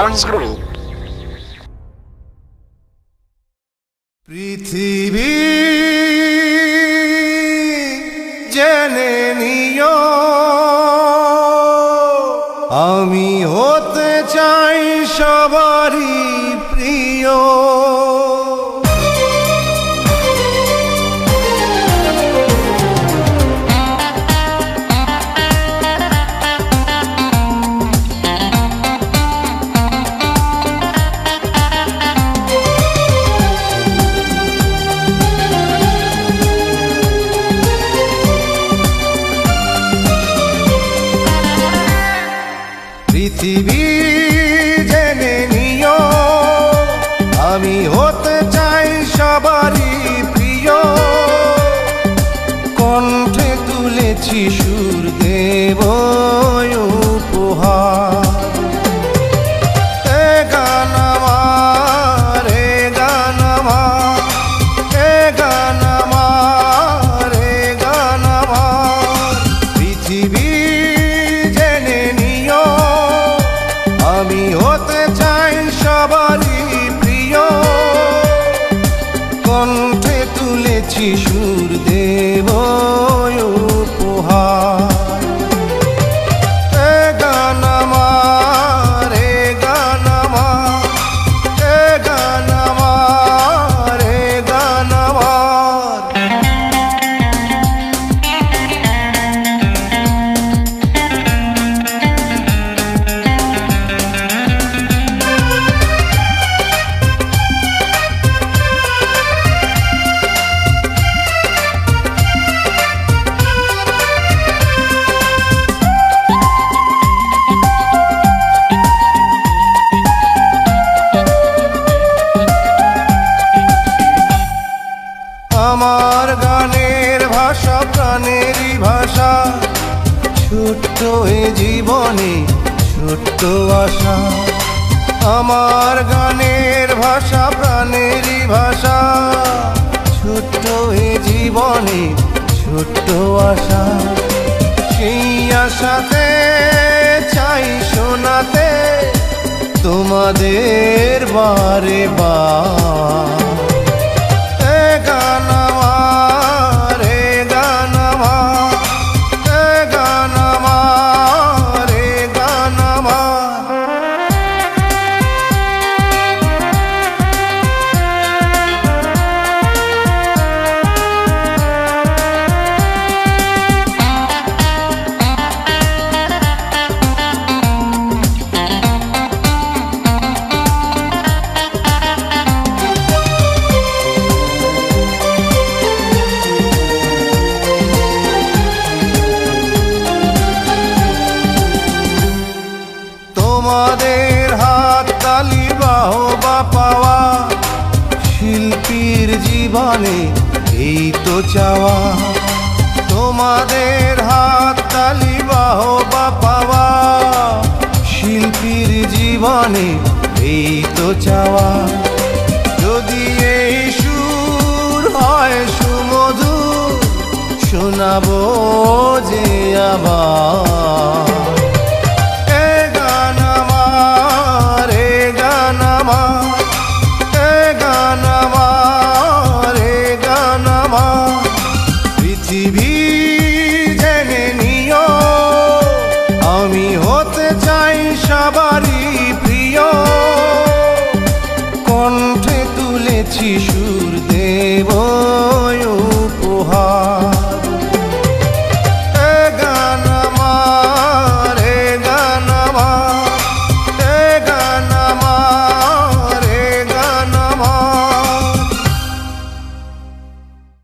Records Group. পৃথিবী জেনে নিও আমি হতে চাই সবারই প্রিয় পৃথিবী জেনে নিও। আমি হতে চাই সবারই প্রিয়। কণ্ঠে তুলেছি সুর দেব উপহার। তুলেছি প্রাণেরই ভাষা। ছোট্ট এ জীবনে ছোট্ট আশা। আমার গানের ভাষা, প্রাণেরই ভাষা। ছোট্ট এ জীবনে ছোট্ট আশা। সেই আশাতে চাই শোনাতে, তোমাদের বারে বার। জীবনে, এই তো চাওয়া। তোমাদের হাত তালি বাহবা পাওয়া। শিল্পীর জীবনে, এই তো চাওয়া। যদি এই সুর হয় সুমধু শোনাবো যে